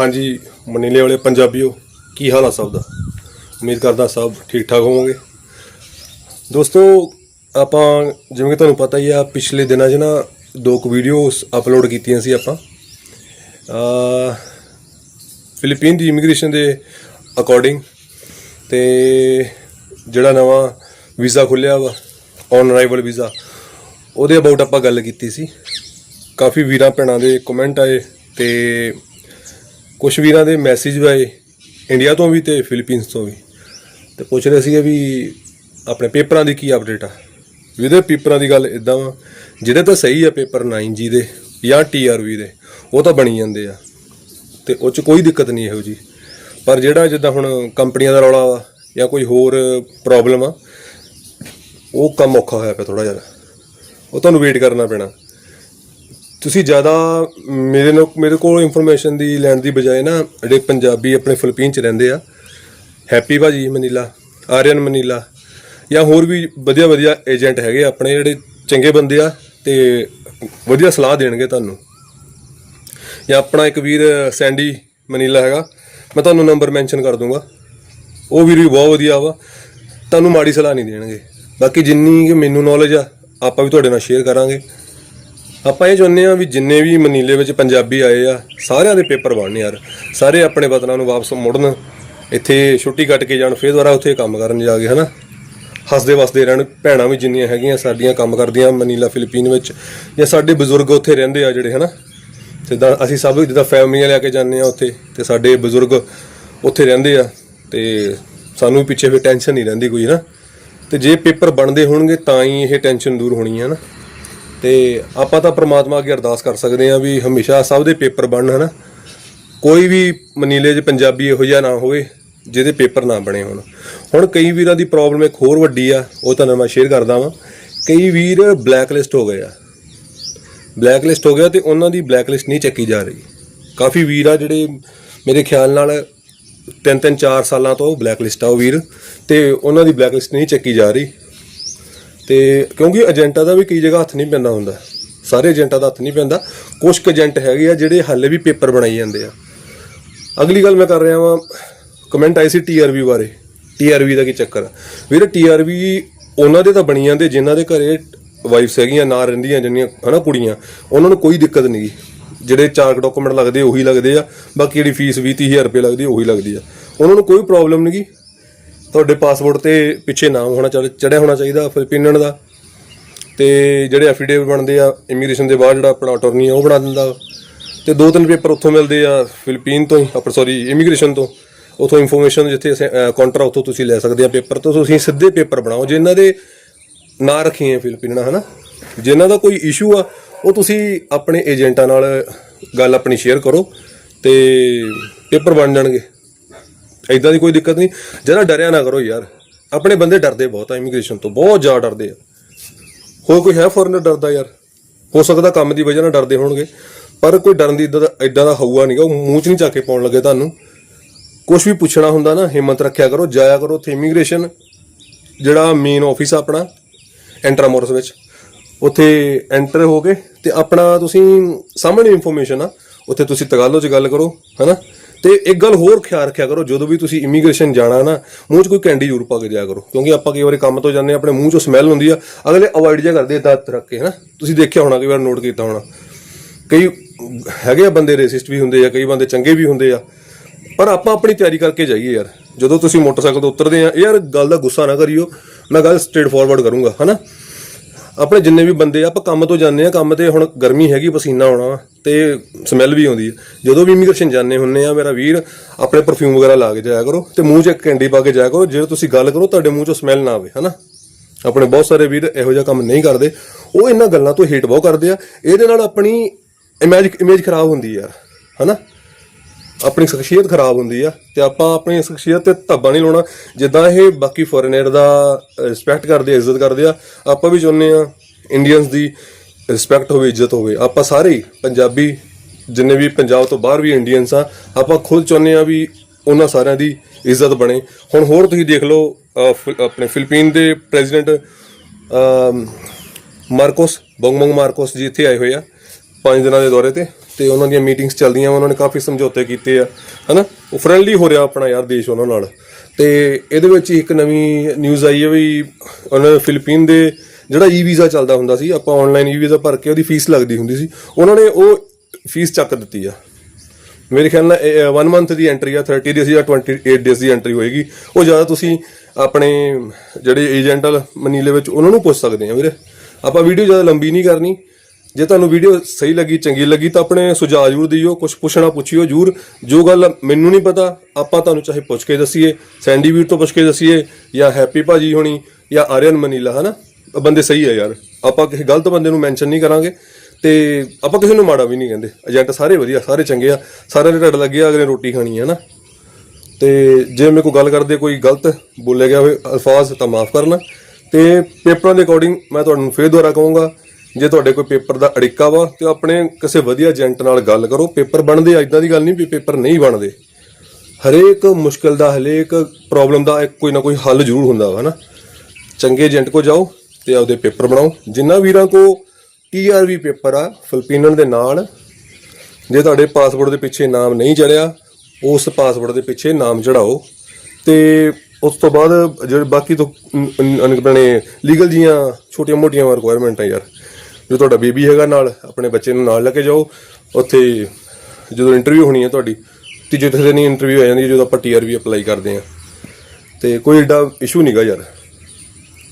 ਹਾਂਜੀ, ਮਨੀਲੇ ਵਾਲੇ ਪੰਜਾਬੀਓ, ਕੀ ਹਾਲ ਆ ਸਭ ਦਾ? ਉਮੀਦ ਕਰਦਾ ਸਭ ਠੀਕ ਠਾਕ ਹੋਵੋਗੇ। ਦੋਸਤੋ, ਆਪਾਂ, ਜਿਵੇਂ ਕਿ ਤੁਹਾਨੂੰ ਪਤਾ ਹੀ ਆ, ਪਿਛਲੇ ਦਿਨਾਂ 'ਚ ਨਾ ਦੋ ਕੁ ਵੀਡੀਓਸ ਅਪਲੋਡ ਕੀਤੀਆਂ ਸੀ ਆਪਾਂ। ਅ ਫਿਲੀਪੀਨ ਦੀ ਇਮੀਗ੍ਰੇਸ਼ਨ ਦੇ ਅਕੋਰਡਿੰਗ ਤੇ ਜਿਹੜਾ ਨਵਾਂ ਵੀਜ਼ਾ ਖੁੱਲਿਆ ਵਾ ਔਨ ਅਰਾਈਵਲ ਵੀਜ਼ਾ, ਉਹਦੇ ਅਬਾਊਟ ਆਪਾਂ ਗੱਲ ਕੀਤੀ ਸੀ। ਕਾਫੀ ਵੀਰਾਂ ਭੈਣਾਂ ਦੇ ਕਮੈਂਟ ਆਏ ਤੇ ਕੁਝ ਵੀਰਾਂ ਦੇ ਮੈਸੇਜ ਵੀ ਆਏ ਇੰਡੀਆ ਤੋਂ ਵੀ ਤੇ ਫਿਲੀਪੀਨਸ ਤੋਂ ਵੀ। ਤੇ ਪੁੱਛ ਰਹੇ ਸੀਗੇ ਵੀ ਆਪਣੇ ਪੇਪਰਾਂ ਦੀ ਕੀ ਅਪਡੇਟ ਆ? ਜਿਹਦੇ ਪੇਪਰਾਂ ਦੀ ਗੱਲ ਇਦਾਂ ਵਾ, ਜਿਹਦੇ ਤਾਂ ਸਹੀ ਆ ਪੇਪਰ 9G ਦੇ ਜਾਂ TRV ਦੇ, ਉਹ ਤਾਂ ਬਣੀ ਜਾਂਦੇ ਆ। ਤੇ ਉਹ ਚ ਕੋਈ ਦਿੱਕਤ ਨਹੀਂ ਇਹੋ ਜੀ ਪਰ ਜਿਹੜਾ ਜਿੱਦਾਂ ਹੁਣ ਕੰਪਨੀਆਂ ਦਾ ਰੌਲਾ ਵਾ ਜਾਂ ਕੋਈ ਹੋਰ ਪ੍ਰੋਬਲਮ ਆ, ਉਹ ਕੰਮ ਔਖਾ ਹੋਇਆ ਪਿਆ ਥੋੜਾ ਜਿਹਾ। ਉਹ ਤੁਹਾਨੂੰ ਵੇਟ ਕਰਨਾ ਪੈਣਾ। ਤੁਸੀਂ ਜ਼ਿਆਦਾ, ਮੇਰੇ ਨਾਲ ਮੇਰੇ ਕੋਲ ਇਨਫੋਰਮੇਸ਼ਨ ਦੀ ਲੈਣ ਦੀ ਬਜਾਏ ਨਾ, ਜਿਹੜੇ ਪੰਜਾਬੀ ਆਪਣੇ ਫਿਲੀਪੀਨ ਚ ਰਹਿੰਦੇ ਆ ਹੈਪੀ ਭਾਜੀ ਮਨੀਲਾ ਆਰੀਅਨ ਮਨੀਲਾ ਜਾਂ ਹੋਰ ਵੀ ਵਧੀਆ ਵਧੀਆ ਏਜੰਟ ਹੈਗੇ ਆਪਣੇ ਜਿਹੜੇ ਚੰਗੇ ਬੰਦੇ ਆ, ਤੇ ਵਧੀਆ ਸਲਾਹ ਦੇਣਗੇ ਤੁਹਾਨੂੰ। ਜਾਂ ਆਪਣਾ ਇੱਕ ਵੀਰ ਸੈਂਡੀ ਮਨੀਲਾ ਹੈਗਾ, ਮੈਂ ਤੁਹਾਨੂੰ ਨੰਬਰ ਮੈਂਸ਼ਨ ਕਰ ਦੂੰਗਾ। ਉਹ ਵੀਰ ਵੀ ਬਹੁਤ ਵਧੀਆ ਵਾ, ਤੁਹਾਨੂੰ ਮਾੜੀ ਸਲਾਹ ਨਹੀਂ ਦੇਣਗੇ। ਬਾਕੀ ਜਿੰਨੀ ਕਿ ਮੈਨੂੰ ਨੌਲੇਜ ਆ, ਆਪਾਂ ਵੀ ਤੁਹਾਡੇ ਨਾਲ ਸ਼ੇਅਰ ਕਰਾਂਗੇ। ਆਪਾਂ ਇਹ ਚਾਹੁੰਦੇ ਆ ਵੀ ਜਿੰਨੇ ਵੀ ਮਨੀਲੇ ਵਿੱਚ ਪੰਜਾਬੀ ਆਏ ਆ, ਸਾਰਿਆਂ ਦੇ ਪੇਪਰ ਬਣਨ ਯਾਰ। ਸਾਰੇ ਆਪਣੇ ਵਤਨਾਂ ਨੂੰ ਵਾਪਸ ਮੁੜਨ। ਇੱਥੇ ਛੁੱਟੀ ਕੱਟ ਕੇ ਜਾਣ, ਫੇਰ ਦੁਬਾਰਾ ਉੱਥੇ ਕੰਮ ਕਰਨ ਜਾ ਕੇ, ਹਨਾ? ਹੱਸਦੇ ਵਸਦੇ ਰਹਿਣ। ਭੈਣਾਂ ਵੀ ਜਿੰਨੀਆਂ ਹੈਗੀਆਂ ਸਾਡੀਆਂ ਕੰਮ ਕਰਦੀਆਂ ਮਨੀਲਾ ਫਿਲੀਪੀਨ ਵਿੱਚ, ਜਾਂ ਸਾਡੇ ਬਜ਼ੁਰਗ ਉੱਥੇ ਰਹਿੰਦੇ ਆ ਜਿਹੜੇ, ਹਨਾ? ਜਿੱਦਾਂ ਅਸੀਂ ਸਭ ਜਿੱਦਾਂ ਫੈਮਲੀਆਂ ਲੈ ਕੇ ਜਾਂਦੇ ਆ ਉੱਥੇ, ਤੇ ਸਾਡੇ ਬਜ਼ੁਰਗ ਉੱਥੇ ਰਹਿੰਦੇ ਆ, ਤੇ ਸਾਨੂੰ ਪਿੱਛੇ ਫਿਰ ਟੈਨਸ਼ਨ ਨਹੀਂ ਰਹਿੰਦੀ ਕੋਈ ਨਾ ਤੇ ਜੇ ਪੇਪਰ ਬਣਦੇ ਹੋਣਗੇ, ਤਾਂ ਹੀ ਇਹ ਟੈਨਸ਼ਨ ਦੂਰ ਹੋਣੀ ਹੈ ਨਾ ਤੇ ਆਪਾਂ ਤਾਂ ਪ੍ਰਮਾਤਮਾ ਅੱਗੇ ਅਰਦਾਸ ਕਰ ਸਕਦੇ ਆ ਵੀ ਹਮੇਸ਼ਾ ਸਭ ਦੇ ਪੇਪਰ ਬਣਨ, ਹਨਾ? ਕੋਈ ਵੀ ਮਨੀਲੇ 'ਚ ਪੰਜਾਬੀ ਇਹੋ ਜਿਹਾ ਨਾ ਹੋਵੇ, ਜਿਹਦੇ ਪੇਪਰ ਨਾ ਬਣੇ ਹੋਣ। ਹੁਣ ਕਈ ਵੀਰਾਂ ਦੀ ਪ੍ਰੋਬਲਮ ਇੱਕ ਹੋਰ ਵੱਡੀ ਆ, ਉਹ ਤੁਹਾਨੂੰ ਮੈਂ ਸ਼ੇਅਰ ਕਰਦਾ ਵਾਂ। ਕਈ ਵੀਰ ਬਲੈਕ ਲਿਸਟ ਹੋ ਗਏ ਆ। ਬਲੈਕ ਲਿਸਟ ਹੋ ਗਿਆ ਤੇ ਉਹਨਾਂ ਦੀ ਬਲੈਕ ਲਿਸਟ ਨਹੀਂ ਚੱਕੀ ਜਾ ਰਹੀ। ਕਾਫੀ ਵੀਰ ਆ ਜਿਹੜੇ ਮੇਰੇ ਖਿਆਲ ਨਾਲ ਤਿੰਨ ਤਿੰਨ ਚਾਰ ਸਾਲਾਂ ਤੋਂ ਬਲੈਕ ਲਿਸਟ ਆ ਉਹ ਵੀਰ। ਤੇ ਉਹਨਾਂ ਦੀ ਬਲੈਕ ਲਿਸਟ ਨਹੀਂ ਚੱਕੀ ਜਾ ਰਹੀ। ਤੇ ਕਿਉਂਕਿ ਏਜੰਟਾਂ ਦਾ ਵੀ ਕਈ ਜਗ੍ਹਾ ਹੱਥ ਨਹੀਂ ਪੈਂਦਾ ਹੁੰਦਾ। ਸਾਰੇ ਏਜੰਟਾਂ ਦਾ ਹੱਥ ਨਹੀਂ ਪੈਂਦਾ। ਕੁਝ ਕੁ ਏਜੰਟ ਹੈਗੇ ਆ ਜਿਹੜੇ ਹਾਲੇ ਵੀ ਪੇਪਰ ਬਣਾਈ ਜਾਂਦੇ ਆ। ਅਗਲੀ ਗੱਲ ਮੈਂ ਕਰ ਰਿਹਾ ਵਾਂ ਕਮੈਂਟ ਆਈ ਸੀ ਟੀਆਰਵੀ ਬਾਰੇ। ਟੀਆਰਵੀ ਦਾ ਕੀ ਚੱਕਰ ਆ? ਵੀਰੇ ਟੀਆਰਵੀ ਉਹਨਾਂ ਦੇ ਤਾਂ ਬਣੀ ਜਾਂਦੇ ਜਿਨ੍ਹਾਂ ਦੇ ਘਰੇ ਵਾਈਫਸ ਹੈਗੀਆਂ ਨਾ ਰਹਿੰਦੀਆਂ ਜਿੰਨੀਆਂ, ਹਨਾ, ਕੁੜੀਆਂ। ਉਹਨਾਂ ਨੂੰ ਕੋਈ ਦਿੱਕਤ ਨਹੀਂ। ਜਿਹੜੇ ਚਾਰ ਡਾਕੂਮੈਂਟ ਲੱਗਦੇ ਉਹੀ ਲੱਗਦੇ ਆ। ਬਾਕੀ ਜਿਹੜੀ ਫੀਸ 20 30000 ਰੁਪਏ ਲੱਗਦੀ ਉਹੀ ਲੱਗਦੀ ਆ। ਉਹਨਾਂ ਨੂੰ ਕੋਈ ਪ੍ਰੋਬਲਮ ਨਹੀਂਗੀ ਤੁਹਾਡੇ ਪਾਸਪੋਰਟ ਤੇ ਪਿੱਛੇ ਨਾਮ ਹੋਣਾ ਚੜਿਆ ਹੋਣਾ ਚਾਹੀਦਾ ਫਿਲੀਪੀਨਨ ਦਾ। ਤੇ ਜਿਹੜੇ ਐਫੀਡੇਵਿਟ ਬਣਦੇ ਆ ਇਮੀਗ੍ਰੇਸ਼ਨ ਦੇ ਬਾਅਦ ਜਿਹੜਾ ਆਪਣਾ ਅਟਾਰਨੀ ਆ, ਉਹ ਬਣਾ ਦਿੰਦਾ। ਵਾ। ਤੇ ਦੋ ਤਿੰਨ ਪੇਪਰ ਉੱਥੋਂ ਮਿਲਦੇ ਆ, ਫਿਲਪੀਨ ਤੋਂ ਹੀ ਆਪਰ ਸੌਰੀ ਇਮੀਗ੍ਰੇਸ਼ਨ ਤੋਂ। ਉੱਥੋਂ ਇਨਫੋਰਮੇਸ਼ਨ ਜਿੱਥੇ ਕਾਉਂਟਰ ਉੱਥੋਂ ਤੁਸੀਂ ਲੈ ਸਕਦੇ ਆ ਪੇਪਰ ਤੋਂ। ਤੁਸੀਂ ਸਿੱਧੇ ਪੇਪਰ ਬਣਾਓ ਜਿਨ੍ਹਾਂ ਦੇ ਨਾਂ ਰੱਖੇ ਆ ਫਿਲੀਪੀਨ ਹਨਾ? ਜਿਨ੍ਹਾਂ ਦਾ ਕੋਈ ਇਸ਼ੂ ਆ, ਉਹ ਤੁਸੀਂ ਆਪਣੇ ਏਜੰਟਾਂ ਨਾਲ ਗੱਲ ਆਪਣੀ ਸ਼ੇਅਰ ਕਰੋ ਤੇ ਪੇਪਰ ਬਣ ਜਾਣਗੇ। ਐਦਾਂ ਦੀ ਕੋਈ ਦਿੱਕਤ ਨਹੀਂ। ਜਰਾ ਡਰਿਆ ਨਾ ਕਰੋ ਯਾਰ। ਆਪਣੇ ਬੰਦੇ ਡਰਦੇ ਬਹੁਤ ਆ ਇਮੀਗ੍ਰੇਸ਼ਨ ਤੋਂ, ਬਹੁਤ ਜ਼ਿਆਦਾ ਡਰਦੇ ਆ। ਹੋਰ ਕੋਈ ਹੈ ਫੋਰਨਰ ਡਰਦਾ ਯਾਰ? ਹੋ ਸਕਦਾ ਕੰਮ ਦੀ ਵਜ੍ਹਾ ਨਾਲ ਡਰਦੇ ਹੋਣਗੇ। ਪਰ ਕੋਈ ਡਰਨ ਦੀ ਇਦਾਂ ਦਾ ਇਦਾਂ ਦਾ ਹਊਆ ਨਹੀਂਗਾ ਉਹ ਮੂੰਹ 'ਚ ਨਹੀਂ ਚੱਕ ਕੇ ਪਾਉਣ ਲੱਗੇ ਤੁਹਾਨੂੰ। ਕੁਝ ਵੀ ਪੁੱਛਣਾ ਹੁੰਦਾ ਨਾ, ਹਿੰਮਤ ਰੱਖਿਆ ਕਰੋ, ਜਾਇਆ ਕਰੋ ਉੱਥੇ ਇਮੀਗ੍ਰੇਸ਼ਨ ਜਿਹੜਾ ਮੇਨ ਆਫਿਸ ਆ ਆਪਣਾ ਐਂਟਰਾਮੋਰਸ ਵਿੱਚ। ਉੱਥੇ ਐਂਟਰ ਹੋ ਕੇ ਤੇ ਆਪਣਾ ਤੁਸੀਂ ਸਾਹਮਣੇ ਇਨਫੋਰਮੇਸ਼ਨ ਆ। ਉੱਥੇ ਤੁਸੀਂ ਤਗਾਲੋ 'ਚ ਗੱਲ ਕਰੋ, ਹੈਨਾ? ਤੇ ਇੱਕ ਗੱਲ ਹੋਰ ਖਿਆਲ ਰੱਖਿਆ ਕਰੋ ਜਦੋਂ ਵੀ ਤੁਸੀਂ ਇਮੀਗ੍ਰੇਸ਼ਨ ਜਾਣਾ ਨਾ ਮੂੰਹ 'ਚ ਕੋਈ ਕੈਂਡੀ ਜ਼ਰੂਰ ਪਾ ਕੇ ਜਾਇਆ ਕਰੋ। ਕਿਉਂਕਿ ਆਪਾਂ ਕਈ ਵਾਰੀ ਕੰਮ ਤੋਂ ਜਾਂਦੇ ਹਾਂ, ਆਪਣੇ ਮੂੰਹ 'ਚੋਂ ਸਮੈਲ ਹੁੰਦੀ ਆ ਅਗਲੇ ਅਵੋਇਡ ਜਿਹਾ ਕਰਦੇ ਆ ਦਤ ਰੱਖ ਕੇ ਹੈਨਾ? ਤੁਸੀਂ ਦੇਖਿਆ ਹੋਣਾ ਕਈ ਵਾਰ ਨੋਟ ਕੀਤਾ ਹੋਣਾ। ਕਈ ਹੈਗੇ ਆ ਬੰਦੇ ਰੇਸਿਸਟ ਵੀ ਹੁੰਦੇ ਆ ਕਈ ਬੰਦੇ ਚੰਗੇ ਵੀ ਹੁੰਦੇ ਆ। ਪਰ ਆਪਾਂ ਆਪਣੀ ਤਿਆਰੀ ਕਰਕੇ ਜਾਈਏ ਯਾਰ। ਜਦੋਂ ਤੁਸੀਂ ਮੋਟਰਸਾਈਕਲ ਤੋਂ ਉਤਰਦੇ ਆ ਯਾਰ ਗੱਲ ਦਾ ਗੁੱਸਾ ਨਾ ਕਰਿਓ ਮੈਂ ਗੱਲ ਸਟ੍ਰੇਟ ਫਾਰਵਰਡ ਕਰੂੰਗਾ ਹਨਾ? ਆਪਣੇ ਜਿੰਨੇ ਵੀ ਬੰਦੇ ਆਪਾਂ ਕੰਮ ਤੋਂ ਜਾਂਦੇ ਆ, ਕੰਮ ਤੇ ਹੁਣ ਗਰਮੀ ਹੈਗੀ, ਪਸੀਨਾ ਆਉਣਾ ਵਾ, ਤੇ ਸਮੈਲ ਵੀ ਆਉਂਦੀ ਹੈ ਜਦੋਂ ਵੀ ਇਮੀਗ੍ਰੇਸ਼ਨ ਜਾਂਦੇ ਹੁੰਨੇ ਆ, ਮੇਰਾ ਵੀਰ ਆਪਣੇ ਪਰਫਿਊਮ ਵਗੈਰਾ ਲਾ ਕੇ ਜਾਇਆ ਕਰੋ, ਤੇ ਮੂੰਹ 'ਚ ਇੱਕ ਕੈਂਡੀ ਪਾ ਕੇ ਜਾਇਆ ਕਰੋ, ਜੇ ਤੁਸੀਂ ਗੱਲ ਕਰੋ, ਤੁਹਾਡੇ ਮੂੰਹ 'ਚੋਂ ਸਮੈਲ ਨਾ ਆਵੇ, ਹਨਾ? ਆਪਣੇ ਬਹੁਤ ਸਾਰੇ ਵੀਰ ਇਹੋ ਜਿਹਾ ਕੰਮ ਨਹੀਂ ਕਰਦੇ। ਉਹ ਇਹਨਾਂ ਗੱਲਾਂ ਤੋਂ ਹੇਟ ਬਹੁਤ ਕਰਦੇ ਆ। ਇਹਦੇ ਨਾਲ ਆਪਣੀ ਇਮੇਜ ਇਮੇਜ ਖਰਾਬ ਹੁੰਦੀ ਆ, ਹਨਾ? ਆਪਣੀ ਸ਼ਖਸੀਅਤ ਖਰਾਬ ਹੁੰਦੀ ਆ ਤੇ ਆਪਾਂ ਆਪਣੀ ਸ਼ਖਸੀਅਤ ਤੇ ਧੱਬਾ ਨਹੀਂ ਲਾਉਣਾ। ਜਿੱਦਾਂ ਇਹ ਬਾਕੀ ਫੋਰਨਰ ਦਾ ਰਿਸਪੈਕਟ ਕਰਦੇ ਆ ਇੱਜ਼ਤ ਕਰਦੇ ਆ ਆਪਾਂ ਵੀ ਚਾਹੁੰਦੇ ਆ ਇੰਡੀਅਨਸ ਦੀ ਰਿਸਪੈਕਟ ਹੋਵੇ ਇੱਜ਼ਤ ਹੋਵੇ। ਆਪਾਂ ਸਾਰੇ ਪੰਜਾਬੀ ਜਿੰਨੇ ਵੀ ਪੰਜਾਬ ਤੋਂ ਬਾਹਰ ਵੀ ਇੰਡੀਅਨਸ ਆ ਆਪਾਂ ਖੁਦ ਚਾਹੁੰਦੇ ਆ ਵੀ ਉਹਨਾਂ ਸਾਰਿਆਂ ਦੀ ਇੱਜ਼ਤ ਬਣੇ। ਹੁਣ ਹੋਰ ਤੁਸੀਂ ਦੇਖ ਲਓ ਅਹ, ਫਿ- ਆਪਣੇ ਫਿਲੀਪੀਨ ਦੇ ਪ੍ਰੈਜ਼ੀਡੈਂਟ ਮਾਰਕੋਸ ਬੰਗਮੰਗ ਮਾਰਕੋਸ ਜੀ ਇੱਥੇ ਆਏ ਹੋਏ ਆ ਪੰਜ ਦਿਨਾਂ ਦੇ ਦੌਰੇ ਤੇ। ਤੇ ਉਹਨਾਂ ਦੀਆਂ ਮੀਟਿੰਗਸ ਚੱਲਦੀਆਂ ਉਹਨਾਂ ਨੇ ਕਾਫੀ ਸਮਝੌਤੇ ਕੀਤੇ ਆ, ਹਨਾ? ਉਹ ਫਰੈਂਡਲੀ ਹੋ ਰਿਹਾ ਆਪਣਾ ਯਾਰ ਦੇਸ਼ ਉਹਨਾਂ ਨਾਲ। ਤੇ ਇਹਦੇ ਵਿੱਚ ਹੀ ਇੱਕ ਨਵੀਂ ਨਿਊਜ਼ ਆਈ ਹੈ ਵੀ ਉਹਨਾਂ ਫਿਲੀਪੀਨ ਦੇ ਜਿਹੜਾ ਈ ਵੀਜ਼ਾ ਚੱਲਦਾ ਹੁੰਦਾ ਸੀ, ਆਪਾਂ ਆਨਲਾਈਨ ਈ ਵੀਜ਼ਾ ਭਰ ਕੇ ਉਹਦੀ ਫੀਸ ਲੱਗਦੀ ਹੁੰਦੀ ਸੀ, ਉਹਨਾਂ ਨੇ ਉਹ ਫੀਸ ਚੱਕ ਦਿੱਤੀ ਆ। ਮੇਰੇ ਖਿਆਲ ਨਾਲ 1 ਮੰਥ ਦੀ ਐਂਟਰੀ ਆ 30 ਡੇਜ਼ ਜਾਂ 28 ਡੇਜ਼ ਦੀ ਐਂਟਰੀ ਹੋਏਗੀ। ਉਹ ਜ਼ਿਆਦਾ ਤੁਸੀਂ ਆਪਣੇ ਜਿਹੜੇ ਏਜੰਟ ਮਨੀਲੇ ਵਿੱਚ ਉਹਨਾਂ ਨੂੰ ਪੁੱਛ ਸਕਦੇ ਆ ਵੀਰੇ। ਆਪਾਂ ਵੀਡੀਓ ਜ਼ਿਆਦਾ ਲੰਬੀ ਨਹੀਂ ਕਰਨੀ। ਜੇ ਤੁਹਾਨੂੰ ਵੀਡੀਓ ਸਹੀ ਲੱਗੀ, ਚੰਗੀ ਲੱਗੀ ਤਾਂ ਆਪਣੇ ਸੁਝਾਅ ਜ਼ਰੂਰ ਦਿਓ ਕੁਝ ਪੁੱਛਣਾ ਪੁੱਛਿਓ ਜ਼ਰੂਰ। ਜੋ ਗੱਲ ਮੈਨੂੰ ਨਹੀਂ ਪਤਾ, ਆਪਾਂ ਤੁਹਾਨੂੰ ਚਾਹੇ ਪੁੱਛ ਕੇ ਦਸੀਏ, ਸੈਂਡੀ ਵੀਰ ਤੋਂ ਪੁੱਛ ਕੇ ਦਸੀਏ, ਜਾਂ ਹੈਪੀ ਭਾਜੀ ਹੋਣੀ, ਜਾਂ ਆਰੀਅਨ ਮਨੀਲਾ, ਹਨਾ? ਉਹ ਬੰਦੇ ਸਹੀ ਆ ਯਾਰ। ਆਪਾਂ ਕਿਸੇ ਗਲਤ ਬੰਦੇ ਨੂੰ ਮੈਂਸ਼ਨ ਨਹੀਂ ਕਰਾਂਗੇ, ਤੇ ਆਪਾਂ ਕਿਸੇ ਨੂੰ ਮਾੜਾ ਵੀ ਨਹੀਂ ਕਹਿੰਦੇ। ਏਜੰਟ ਸਾਰੇ ਵਧੀਆ, ਸਾਰੇ ਚੰਗੇ ਆ। ਸਾਰਿਆਂ ਦੇ ਢੱਡ ਲੱਗੇ ਆ ਅਗਲੇ ਰੋਟੀ ਖਾਣੀ ਹੈ ਨਾ ਤੇ ਜੇ ਮੇਰੇ ਕੋਲ ਗੱਲ ਕਰਦੇ, ਕੋਈ ਗਲਤ ਬੋਲਿਆ ਗਿਆ ਹੋਵੇ, ਅਲਫਾਜ਼, ਤਾਂ ਮਾਫ ਕਰਨਾ। ਤੇ ਪੇਪਰਾਂ ਦੇ ਅਕੋਰਡਿੰਗ ਮੈਂ ਤੁਹਾਨੂੰ ਫੇਰ ਦੁਬਾਰਾ ਕਹੂੰਗਾ ਜੇ ਤੁਹਾਡੇ ਕੋਈ ਪੇਪਰ ਦਾ ਅੜਿੱਕਾ ਵਾ, ਤੇ ਆਪਣੇ ਕਿਸੇ ਵਧੀਆ ਏਜੰਟ ਨਾਲ ਗੱਲ ਕਰੋ। ਪੇਪਰ ਬਣਦੇ ਆ ਦੀ ਗੱਲ ਨਹੀਂ ਵੀ ਪੇਪਰ ਨਹੀਂ ਬਣਦੇ। ਹਰੇਕ ਮੁਸ਼ਕਲ ਦਾ, ਹਰੇਕ ਪ੍ਰੋਬਲਮ ਦਾ ਕੋਈ ਨਾ ਕੋਈ ਹੱਲ ਜ਼ਰੂਰ ਹੁੰਦਾ ਵਾ ਨਾ ਚੰਗੇ ਏਜੰਟ ਕੋ ਜਾਓ ਤੇ ਆਪਦੇ ਪੇਪਰ ਬਣਾਓ। ਜਿੰਨਾ ਵੀਰਾਂ ਕੋ ਟੀਆਰਵੀ ਪੇਪਰ ਆ, ਫਿਲਪੀਨਨ ਦੇ ਨਾਲ, ਜੇ ਤੁਹਾਡੇ ਪਾਸਪੋਰਟ ਦੇ ਪਿੱਛੇ ਨਾਮ ਨਹੀਂ ਚੜਿਆ, ਉਸ ਪਾਸਪੋਰਟ ਦੇ ਪਿੱਛੇ ਨਾਮ ਚੜਾਓ। ਤੇ ਉਸ ਤੋਂ ਬਾਅਦ ਜਿਹੜੇ ਬਾਕੀ ਤੋਂ ਅਨਕਪਣੇ ਲੀਗਲ ਜੀਆਂ ਛੋਟੀਆਂ ਮੋਟੀਆਂ ਰਿਕੁਆਇਰਮੈਂਟ ਆ ਯਾਰ। ਜੋ ਤੁਹਾਡਾ ਬੇਬੀ ਹੈਗਾ ਨਾਲ, ਆਪਣੇ ਬੱਚੇ ਨੂੰ ਨਾਲ ਲੈ ਕੇ ਜਾਓ। ਉੱਥੇ ਜਦੋਂ ਇੰਟਰਵਿਊ ਹੋਣੀ ਹੈ ਤੁਹਾਡੀ, ਤੀਜੇ ਤੇ ਦਿਨ ਹੀ ਇੰਟਰਵਿਊ ਆ ਜਾਂਦੀ ਹੈ, ਜਦੋਂ ਆਪਾਂ ਟੀਆਰਵੀ ਅਪਲਾਈ ਕਰਦੇ ਆ ਤੇ ਕੋਈ ਏਡਾ ਇਸ਼ੂ ਨਹੀਂਗਾ ਯਾਰ।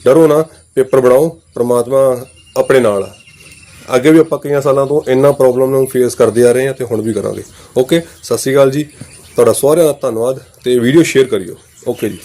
ਡਰੋ ਨਾ, ਪੇਪਰ ਬਣਾਓ, ਪ੍ਰਮਾਤਮਾ ਆਪਣੇ ਨਾਲ ਆ। ਅੱਗੇ ਵੀ ਆਪਾਂ ਕਈਆਂ ਸਾਲਾਂ ਤੋਂ ਇੰਨਾ ਪ੍ਰੋਬਲਮ ਨੂੰ ਫੇਸ ਕਰਦੇ ਆ ਰਹੇ ਹਾਂ ਤੇ ਹੁਣ ਵੀ ਕਰਾਂਗੇ। ਓਕੇ ਸਤਿ ਸ਼੍ਰੀ ਅਕਾਲ ਜੀ। ਤੁਹਾਡਾ ਸਾਰਿਆਂ ਦਾ ਧੰਨਵਾਦ ਤੇ ਵੀਡੀਓ ਸ਼ੇਅਰ ਕਰਿਓ। ਓਕੇ ਜੀ।